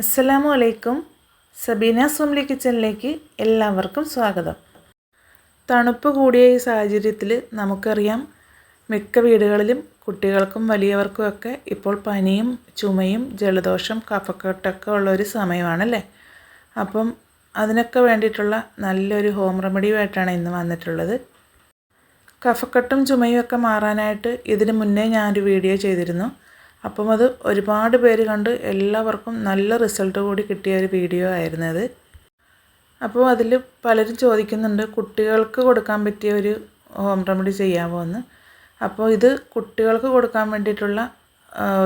അസ്സലാമു അലൈക്കും സബീന സോംലി കിച്ചണിലേക്ക് എല്ലാവർക്കും സ്വാഗതം. തണുപ്പ് കൂടിയ ഈ സാഹചര്യത്തിൽ നമുക്കറിയാം മിക്ക വീടുകളിലും കുട്ടികൾക്കും വലിയവർക്കുമൊക്കെ ഇപ്പോൾ പനിയും ചുമയും ജലദോഷം കഫക്കെട്ടൊക്കെ ഉള്ളൊരു സമയമാണല്ലേ? അപ്പം അതിനൊക്കെ വേണ്ടിയിട്ടുള്ള നല്ലൊരു ഹോം റെമഡിയുമായിട്ടാണ് ഇന്ന് വന്നിട്ടുള്ളത്. കഫക്കെട്ടും ചുമയും ഒക്കെ മാറാനായിട്ട് ഇതിന് മുന്നേ ഞാനൊരു വീഡിയോ ചെയ്തിരുന്നു. അപ്പം അത് ഒരുപാട് പേര് കണ്ട് എല്ലാവർക്കും നല്ല റിസൾട്ട് കൂടി കിട്ടിയ ഒരു വീഡിയോ ആയിരുന്നു അത്. അപ്പോൾ അതിൽ പലരും ചോദിക്കുന്നുണ്ട് കുട്ടികൾക്ക് കൊടുക്കാൻ പറ്റിയ ഒരു ഹോം റെമഡി ചെയ്യാമോ എന്ന്. അപ്പോൾ ഇത് കുട്ടികൾക്ക് കൊടുക്കാൻ വേണ്ടിയിട്ടുള്ള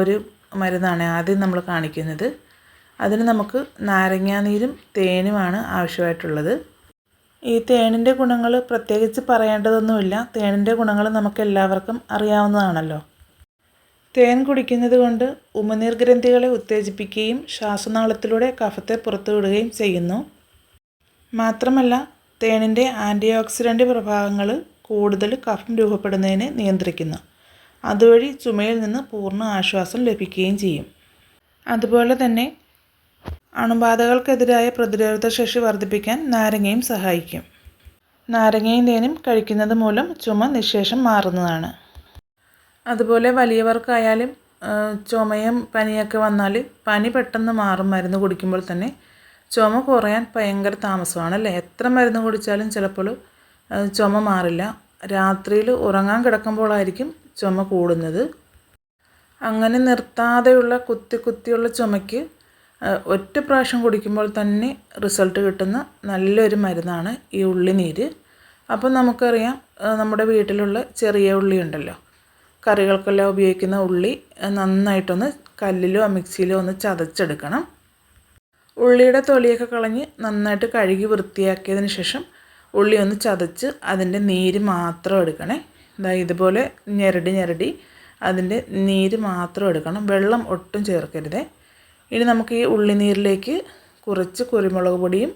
ഒരു മരുന്നാണ് ആദ്യം നമ്മൾ കാണിക്കുന്നത്. അതിന് നമുക്ക് നാരങ്ങാനീരും തേനുമാണ് ആവശ്യമായിട്ടുള്ളത്. ഈ തേനിന്റെ ഗുണങ്ങൾ പ്രത്യേകിച്ച് പറയേണ്ടതൊന്നുമില്ല. തേനിന്റെ ഗുണങ്ങൾ നമുക്ക് എല്ലാവർക്കും അറിയാവുന്നതാണല്ലോ. തേൻ കുടിക്കുന്നത് കൊണ്ട് ഉമനീർ ഗ്രന്ഥികളെ ഉത്തേജിപ്പിക്കുകയും ശ്വാസനാളത്തിലൂടെ കഫത്തെ പുറത്തുവിടുകയും ചെയ്യുന്നു. മാത്രമല്ല തേനിന്റെ ആന്റി ഓക്സിഡന്റ് പ്രഭാവങ്ങൾ കൂടുതൽ കഫം രൂപപ്പെടുന്നതിനെ നിയന്ത്രിക്കുന്നു. അതുവഴി ചുമയിൽ നിന്ന് പൂർണ ആശ്വാസം ലഭിക്കുകയും ചെയ്യും. അതുപോലെ തന്നെ അണുബാധകൾക്കെതിരായ പ്രതിരോധശേഷി വർദ്ധിപ്പിക്കാൻ നാരങ്ങയും സഹായിക്കും. നാരങ്ങയും തേനും കഴിക്കുന്നത് മൂലം ചുമ നിശേഷം മാറുന്നതാണ്. അതുപോലെ വലിയവർക്കായാലും ചുമയും പനിയൊക്കെ വന്നാൽ പനി പെട്ടെന്ന് മാറും മരുന്ന് കുടിക്കുമ്പോൾ തന്നെ. ചുമ കുറയാൻ ഭയങ്കര താമസമാണല്ലേ? എത്ര മരുന്ന് കുടിച്ചാലും ചിലപ്പോൾ ചുമ മാറില്ല. രാത്രിയിൽ ഉറങ്ങാൻ കിടക്കുമ്പോഴായിരിക്കും ചുമ കൂടുന്നത്. അങ്ങനെ നിർത്താതെയുള്ള കുത്തി കുത്തിയുള്ള ചുമയ്ക്ക് ഒറ്റ പ്രാവശ്യം കുടിക്കുമ്പോൾ തന്നെ റിസൾട്ട് കിട്ടുന്ന നല്ലൊരു മരുന്നാണ് ഈ ഉള്ളിനീര്. അപ്പോൾ നമുക്കറിയാം നമ്മുടെ വീട്ടിലുള്ള ചെറിയ ഉള്ളി ഉണ്ടല്ലോ കറികൾക്കെല്ലാം ഉപയോഗിക്കുന്ന ഉള്ളി നന്നായിട്ടൊന്ന് കല്ലിലോ മിക്സിയിലോ ഒന്ന് ചതച്ചെടുക്കണം. ഉള്ളിയുടെ തൊലിയൊക്കെ കളഞ്ഞ് നന്നായിട്ട് കഴുകി വൃത്തിയാക്കിയതിന് ശേഷം ഉള്ളി ഒന്ന് ചതച്ച് അതിന്റെ നീര് മാത്രം എടുക്കണേ. ഇതാ ഇതുപോലെ ഞെരടി ഞെരടി അതിന്റെ നീര് മാത്രം എടുക്കണം. വെള്ളം ഒട്ടും ചേർക്കരുതേ. ഇനി നമുക്ക് ഈ ഉള്ളി നീരിലേക്ക് കുറച്ച് കുരുമുളക് പൊടിയും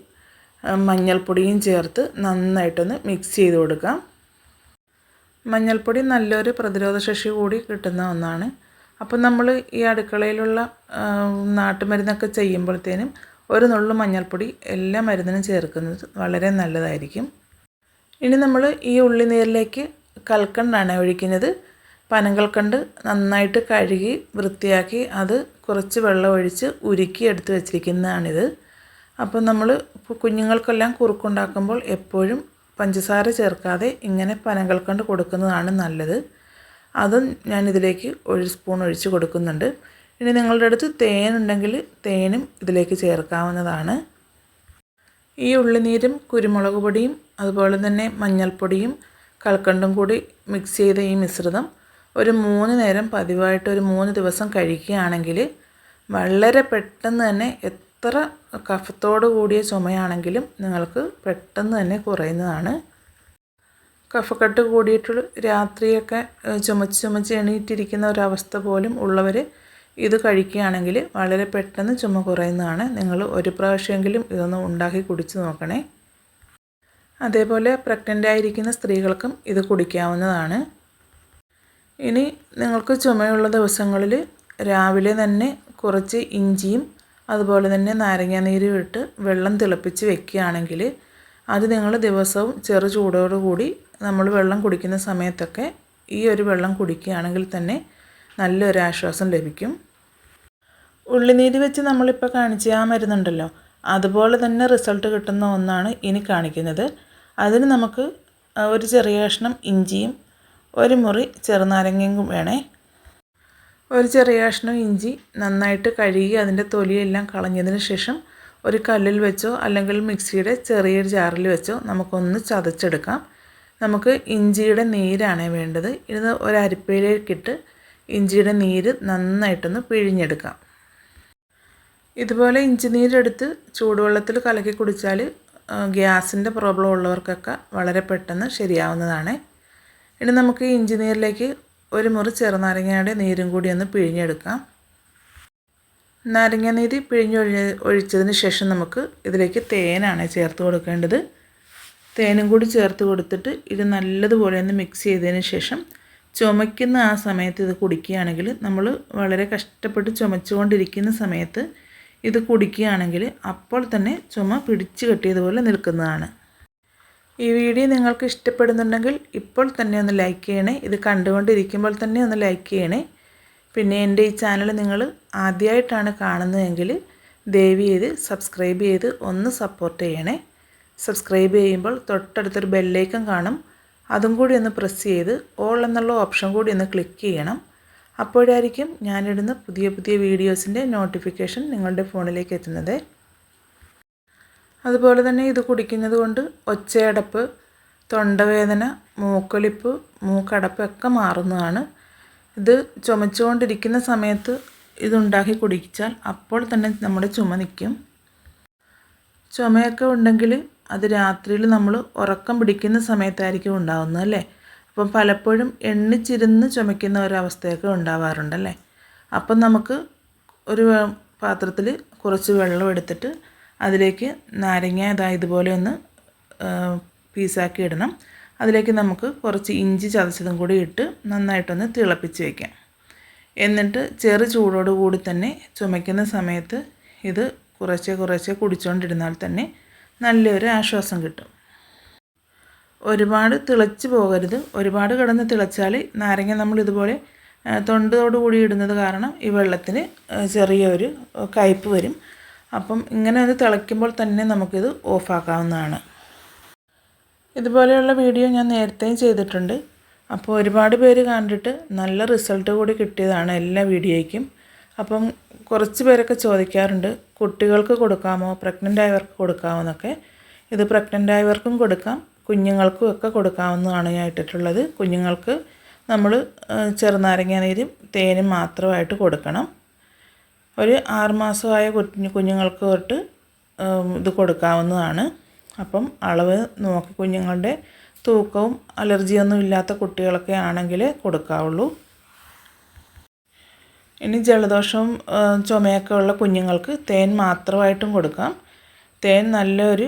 മഞ്ഞൾപ്പൊടിയും ചേർത്ത് നന്നായിട്ടൊന്ന് മിക്സ് ചെയ്ത് കൊടുക്കാം. മഞ്ഞൾപ്പൊടി നല്ലൊരു പ്രതിരോധശേഷി കൂടി കിട്ടുന്ന ഒന്നാണ്. അപ്പം നമ്മൾ ഈ അടുക്കളയിലുള്ള നാട്ടുമരുന്നൊക്കെ ചെയ്യുമ്പോഴത്തേനും ഒരു നുള്ളു മഞ്ഞൾപ്പൊടി എല്ലാ മരുന്നിനും ചേർക്കുന്നത് വളരെ നല്ലതായിരിക്കും. ഇനി നമ്മൾ ഈ ഉള്ളിനീരിലേക്ക് കൽക്കണ്ടാണ് ഒഴിക്കുന്നത്. പനങ്കൽക്കണ്ട് നന്നായിട്ട് കഴുകി വൃത്തിയാക്കി അത് കുറച്ച് വെള്ളം ഒഴിച്ച് ഉരുക്കി എടുത്ത് വെച്ചിരിക്കുന്നതാണിത്. അപ്പം നമ്മൾ കുഞ്ഞുങ്ങൾക്കെല്ലാം കുറുക്കുണ്ടാക്കുമ്പോൾ എപ്പോഴും പഞ്ചസാര ചേർക്കാതെ ഇങ്ങനെ പനകൾ കൊണ്ട് കൊടുക്കുന്നതാണ് നല്ലത്. അതും ഞാൻ ഇതിലേക്ക് ഒരു സ്പൂൺ ഒഴിച്ച് കൊടുക്കുന്നുണ്ട്. ഇനി നിങ്ങളുടെ അടുത്ത് തേനുണ്ടെങ്കിൽ തേനും ഇതിലേക്ക് ചേർക്കാവുന്നതാണ്. ഈ ഉള്ളിനീരും കുരുമുളക് പൊടിയും അതുപോലെ തന്നെ മഞ്ഞൾപ്പൊടിയും കൽക്കണ്ടും കൂടി മിക്സ് ചെയ്ത ഈ മിശ്രിതം ഒരു മൂന്ന് നേരം പതിവായിട്ട് ഒരു മൂന്ന് ദിവസം കഴിക്കുകയാണെങ്കിൽ വളരെ പെട്ടെന്ന് തന്നെ എത്ര കഫത്തോട് കൂടിയ ചുമയാണെങ്കിലും നിങ്ങൾക്ക് പെട്ടെന്ന് തന്നെ കുറയുന്നതാണ്. കഫക്കെട്ട് കൂടിയിട്ട് രാത്രിയൊക്കെ ചുമച്ച് ചുമച്ച് എണീറ്റിരിക്കുന്ന ഒരവസ്ഥ പോലും ഉള്ളവർ ഇത് കഴിക്കുകയാണെങ്കിൽ വളരെ പെട്ടെന്ന് ചുമ കുറയുന്നതാണ്. നിങ്ങൾ ഒരു പ്രാവശ്യമെങ്കിലും ഇതൊന്ന് ഉണ്ടാക്കി കുടിച്ച് നോക്കണേ. അതേപോലെ പ്രഗ്നന്റ് ആയിരിക്കുന്ന സ്ത്രീകൾക്കും ഇത് കുടിക്കാവുന്നതാണ്. ഇനി നിങ്ങൾക്ക് ചുമയുള്ള ദിവസങ്ങളിൽ രാവിലെ തന്നെ കുറച്ച് ഇഞ്ചിയും അതുപോലെ തന്നെ നാരങ്ങ നീര് ഇട്ട് വെള്ളം തിളപ്പിച്ച് വെക്കുകയാണെങ്കിൽ അത് നിങ്ങൾ ദിവസവും ചെറു ചൂടോടുകൂടി നമ്മൾ വെള്ളം കുടിക്കുന്ന സമയത്തൊക്കെ ഈ ഒരു വെള്ളം കുടിക്കുകയാണെങ്കിൽ തന്നെ നല്ലൊരു ആശ്വാസം ലഭിക്കും. ഉള്ളിനീര് വെച്ച് നമ്മളിപ്പോൾ കാണിച്ച ആ മരുന്നുണ്ടല്ലോ അതുപോലെ തന്നെ റിസൾട്ട് കിട്ടുന്ന ഒന്നാണ് ഇനി കാണിക്കുന്നത്. അതിന് നമുക്ക് ഒരു ചെറിയ കഷ്ണം ഇഞ്ചിയും ഒരു മുറി ചെറുനാരങ്ങയും വേണേ. ഒരു ചെറിയ കഷ്ണം ഇഞ്ചി നന്നായിട്ട് കഴുകി അതിന്റെ തൊലിയെല്ലാം കളഞ്ഞതിന് ശേഷം ഒരു കല്ലിൽ വെച്ചോ അല്ലെങ്കിൽ മിക്സിയുടെ ചെറിയൊരു ജാറിൽ വെച്ചോ നമുക്കൊന്ന് ചതച്ചെടുക്കാം. നമുക്ക് ഇഞ്ചിയുടെ നീരാണ് വേണ്ടത്. ഇത് ഒരു അരിപ്പയിലേക്കിട്ട് ഇഞ്ചിയുടെ നീര് നന്നായിട്ടൊന്ന് പിഴിഞ്ഞെടുക്കാം. ഇതുപോലെ ഇഞ്ചി നീരെടുത്ത് ചൂടുവെള്ളത്തിൽ കലക്കി കുടിച്ചാൽ ഗ്യാസിന്റെ പ്രോബ്ലം ഉള്ളവർക്കൊക്കെ വളരെ പെട്ടെന്ന് ശരിയാവുന്നതാണ്. ഇനി നമുക്ക് ഇഞ്ചി നീരിലേക്ക് ഒരു മുറി ചെറുനാരങ്ങയുടെ നീരും കൂടി ഒന്ന് പിഴിഞ്ഞെടുക്കാം. നാരങ്ങ നീര് പിഴിഞ്ഞൊഴി ഒഴിച്ചതിന് ശേഷം നമുക്ക് ഇതിലേക്ക് തേനാണ് ചേർത്ത് കൊടുക്കേണ്ടത്. തേനും കൂടി ചേർത്ത് കൊടുത്തിട്ട് ഇത് നല്ലതുപോലെ ഒന്ന് മിക്സ് ചെയ്തതിന് ശേഷം ചുമയ്ക്കുന്ന ആ സമയത്ത് ഇത് കുടിക്കുകയാണെങ്കിൽ നമ്മൾ വളരെ കഷ്ടപ്പെട്ട് ചുമച്ചുകൊണ്ടിരിക്കുന്ന സമയത്ത് ഇത് കുടിക്കുകയാണെങ്കിൽ അപ്പോൾ തന്നെ ചുമ പിടിച്ചു കെട്ടിയതുപോലെ നിൽക്കുന്നതാണ്. ഈ വീഡിയോ നിങ്ങൾക്ക് ഇഷ്ടപ്പെടുന്നുണ്ടെങ്കിൽ ഇപ്പോൾ തന്നെ ഒന്ന് ലൈക്ക് ചെയ്യണേ. ഇത് കണ്ടുകൊണ്ടിരിക്കുമ്പോൾ തന്നെ ഒന്ന് ലൈക്ക് ചെയ്യണേ. പിന്നെ എന്റെ ഈ ചാനൽ നിങ്ങൾ ആദ്യമായിട്ടാണ് കാണുന്നതെങ്കിൽ ദയവ് ചെയ്ത് സബ്സ്ക്രൈബ് ചെയ്ത് ഒന്ന് സപ്പോർട്ട് ചെയ്യണേ. സബ്സ്ക്രൈബ് ചെയ്യുമ്പോൾ തൊട്ടടുത്തൊരു ബെല്ലൈക്കൺ കാണും. അതും കൂടി ഒന്ന് പ്രസ് ചെയ്ത് ഓൾ എന്നുള്ള ഓപ്ഷൻ കൂടി ഒന്ന് ക്ലിക്ക് ചെയ്യണം. അപ്പോഴായിരിക്കും ഞാനിടുന്ന പുതിയ പുതിയ വീഡിയോസിന്റെ നോട്ടിഫിക്കേഷൻ നിങ്ങളുടെ ഫോണിലേക്ക് എത്തുന്നത്. അതുപോലെ തന്നെ ഇത് കുടിക്കുന്നത് കൊണ്ട് ഒച്ചയടപ്പ് തൊണ്ടവേദന മൂക്കൊലിപ്പ് മൂക്കടപ്പ് ഒക്കെ മാറുന്നതാണ്. ഇത് ചുമച്ചുകൊണ്ടിരിക്കുന്ന സമയത്ത് ഇതുണ്ടാക്കി കുടിച്ചാൽ അപ്പോൾ തന്നെ നമ്മുടെ ചുമ നിൽക്കും. ചുമയൊക്കെ ഉണ്ടെങ്കിൽ അത് രാത്രിയിൽ നമ്മൾ ഉറക്കം പിടിക്കുന്ന സമയത്തായിരിക്കും ഉണ്ടാകുന്നത് അല്ലേ? അപ്പം പലപ്പോഴും എണ്ണിച്ചിരുന്ന് ചുമയ്ക്കുന്ന ഒരവസ്ഥയൊക്കെ ഉണ്ടാവാറുണ്ടല്ലേ അപ്പം നമുക്ക് ഒരു പാത്രത്തിൽ കുറച്ച് വെള്ളം എടുത്തിട്ട് അതിലേക്ക് നാരങ്ങ ഇതാ ഇതുപോലെ ഒന്ന് പീസാക്കി ഇടണം. അതിലേക്ക് നമുക്ക് കുറച്ച് ഇഞ്ചി ചതച്ചതും കൂടി ഇട്ട് നന്നായിട്ടൊന്ന് തിളപ്പിച്ച് വയ്ക്കാം എന്നിട്ട് ചെറു ചൂടോട് കൂടി തന്നെ ചുമയ്ക്കുന്ന സമയത്ത് ഇത് കുറച്ചേ കുറച്ചേ കുടിച്ചുകൊണ്ടിരുന്നാൽ തന്നെ നല്ലൊരു ആശ്വാസം കിട്ടും. ഒരുപാട് തിളച്ച് പോകരുത്. ഒരുപാട് കിടന്ന് തിളച്ചാൽ നാരങ്ങ നമ്മൾ ഇതുപോലെ തൊണ്ടോട് കൂടി ഇടുന്നത് കാരണം ഈ വെള്ളത്തിന് ചെറിയൊരു കയ്പ്പ് വരും. അപ്പം ഇങ്ങനെ അത് തിളയ്ക്കുമ്പോൾ തന്നെ നമുക്കിത് ഓഫാക്കാവുന്നതാണ്. ഇതുപോലെയുള്ള വീഡിയോ ഞാൻ നേരത്തെയും ചെയ്തിട്ടുണ്ട്. അപ്പോൾ ഒരുപാട് പേര് കണ്ടിട്ട് നല്ല റിസൾട്ട് കൂടി കിട്ടിയതാണ് എല്ലാ വീഡിയോയ്ക്കും. അപ്പം കുറച്ച് പേരൊക്കെ ചോദിക്കാറുണ്ട് കുട്ടികൾക്ക് കൊടുക്കാമോ പ്രഗ്നന്റ് ആയവർക്ക് കൊടുക്കാമോ എന്നൊക്കെ. ഇത് പ്രഗ്നന്റ് ആയവർക്കും കൊടുക്കാം കുഞ്ഞുങ്ങൾക്കും ഒക്കെ കൊടുക്കാവുന്നതാണ് ഞാൻ ഇട്ടിട്ടുള്ളത്. കുഞ്ഞുങ്ങൾക്ക് നമ്മൾ ചെറുനാരങ്ങാനീരും തേനും മാത്രമായിട്ട് കൊടുക്കണം. ഒരു ആറുമാസമായ കുഞ്ഞു കുഞ്ഞുങ്ങൾക്ക് തൊട്ട് ഇത് കൊടുക്കാവുന്നതാണ്. അപ്പം അളവ് നോക്കി കുഞ്ഞുങ്ങളുടെ തൂക്കവും അലർജിയൊന്നും ഇല്ലാത്ത കുട്ടികളൊക്കെ ആണെങ്കിൽ കൊടുക്കാവുള്ളൂ. ഇനി ജലദോഷവും ചുമയൊക്കെ ഉള്ള കുഞ്ഞുങ്ങൾക്ക് തേൻ മാത്രമായിട്ടും കൊടുക്കാം. തേൻ നല്ലൊരു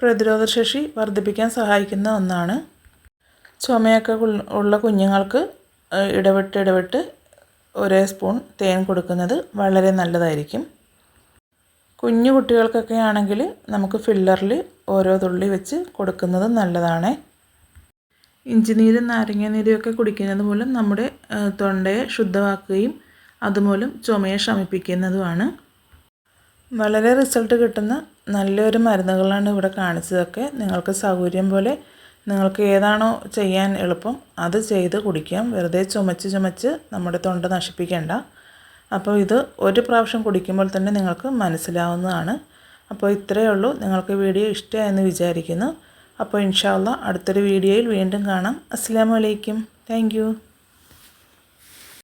പ്രതിരോധശേഷി വർദ്ധിപ്പിക്കാൻ സഹായിക്കുന്ന ഒന്നാണ്. ചുമയൊക്കെ ഉള്ള കുഞ്ഞുങ്ങൾക്ക് ഇടവിട്ട് ഇടവിട്ട് ഒരേ സ്പൂൺ തേൻ കൊടുക്കുന്നത് വളരെ നല്ലതായിരിക്കും. കുഞ്ഞു കുട്ടികൾക്കൊക്കെ ആണെങ്കിൽ നമുക്ക് ഫില്ലറിൽ ഓരോ തുള്ളി വെച്ച് കൊടുക്കുന്നത് നല്ലതാണ്. ഇഞ്ചിനീരും നാരങ്ങാനീരും ഒക്കെ കുടിക്കുന്നത് മൂലം നമ്മുടെ തൊണ്ടയെ ശുദ്ധമാക്കുകയും അതുമൂലം ചുമയെ ശമിപ്പിക്കുന്നതുമാണ്. വളരെ റിസൾട്ട് കിട്ടുന്ന നല്ലൊരു മരുന്നുകളാണ് ഇവിടെ കാണിച്ചതൊക്കെ നിങ്ങൾക്ക് സൗകര്യം പോലെ നിങ്ങൾക്ക് ഏതാണോ ചെയ്യാൻ എളുപ്പം അത് ചെയ്ത് കുടിക്കാം. വെറുതെ ചുമച്ച് ചുമച്ച് നമ്മുടെ തൊണ്ട നശിപ്പിക്കേണ്ട. അപ്പോൾ ഇത് ഒരു പ്രാവശ്യം കുടിക്കുമ്പോൾ തന്നെ നിങ്ങൾക്ക് മനസ്സിലാവുന്നതാണ്. അപ്പോൾ ഇത്രയേ ഉള്ളൂ. നിങ്ങൾക്ക് വീഡിയോ ഇഷ്ടമായെന്ന് വിചാരിക്കുന്നു. അപ്പോൾ ഇൻഷാല്ല അടുത്തൊരു വീഡിയോയിൽ വീണ്ടും കാണാം. അസ്സാം വലൈക്കും താങ്ക്